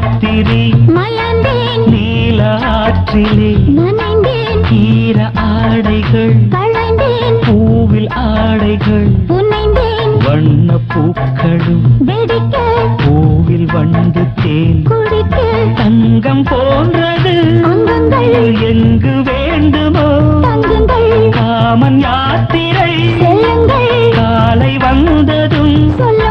ராத்திரி மலர்ந்தேன் நீல ஆற்றிலே நனைந்தேன். ஈர ஆடைகள் களைந்தேன். பூவில் ஆடைகள் புனைந்தேன். வண்ண பூக்களும் வெடிக்க. பூவில் வந்து தேன் குடிக்க. தங்கம் போன்றது அங்கங்கள். எங்கு வேண்டுமோ தங்குங்கள். காமன் யாத்திரை காலை வந்ததும் சொல்ல